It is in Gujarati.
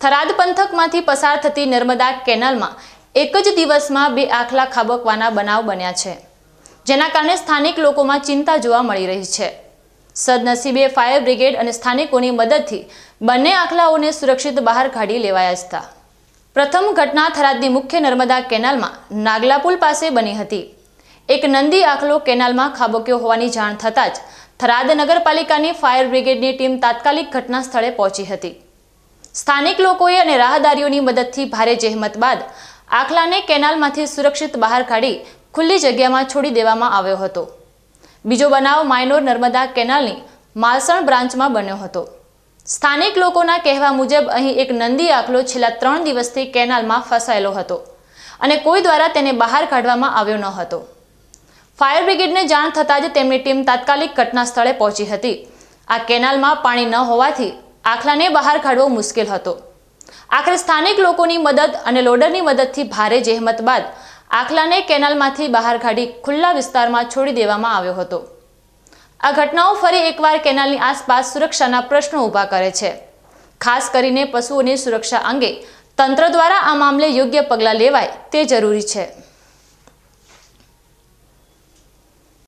થરાદ પંથકમાંથી પસાર થતી નર્મદા કેનાલમાં એક જ દિવસમાં બે આખલા ખાબકવાના બનાવ બન્યા છે, જેના કારણે સ્થાનિક લોકોમાં ચિંતા જોવા મળી રહી છે. સદનસીબે ફાયર બ્રિગેડ અને સ્થાનિકોની મદદથી બંને આખલાઓને સુરક્ષિત બહાર કાઢી લેવાયા હતા. પ્રથમ ઘટના થરાદની મુખ્ય નર્મદા કેનાલમાં નાગલાપુલ પાસે બની હતી. એક નંદી આખલો કેનાલમાં ખાબક્યો હોવાની જાણ થતાં જ થરાદ નગરપાલિકાની ફાયર બ્રિગેડની ટીમ તાત્કાલિક ઘટના સ્થળે પહોંચી હતી. સ્થાનિક લોકોએ અને રાહદારીઓની મદદથી ભારે જહેમત બાદ આખલાને કેનાલમાંથી સુરક્ષિત બહાર કાઢી ખુલ્લી જગ્યામાં છોડી દેવામાં આવ્યો હતો. બીજો બનાવ માયનોર નર્મદા કેનાલની માલસણ બ્રાન્ચમાં બન્યો હતો. સ્થાનિક લોકોના કહેવા મુજબ અહીં એક નંદી આખલો છેલ્લા ત્રણ દિવસથી કેનાલમાં ફસાયેલો હતો અને કોઈ દ્વારા તેને બહાર કાઢવામાં આવ્યો ન હતો. ફાયર બ્રિગેડને જાણ થતાં જ તેમની ટીમ તાત્કાલિક ઘટના સ્થળે પહોંચી હતી. આ કેનાલમાં પાણી ન હોવાથી આખલાને બહાર કાઢવો મુશ્કેલ હતો. આખરે સ્થાનિક લોકોની મદદ અને લોડરની મદદથી ભારે જહેમત બાદ આખલાને કેનાલમાંથી બહાર કાઢી ખુલ્લા વિસ્તારમાં છોડી દેવામાં આવ્યો હતો. આ ઘટનાઓ ફરી એકવાર કેનાલની આસપાસ સુરક્ષાના પ્રશ્નો ઊભા કરે છે. ખાસ કરીને પશુઓની સુરક્ષા અંગે તંત્ર દ્વારા આ મામલે યોગ્ય પગલાં લેવાય તે જરૂરી છે.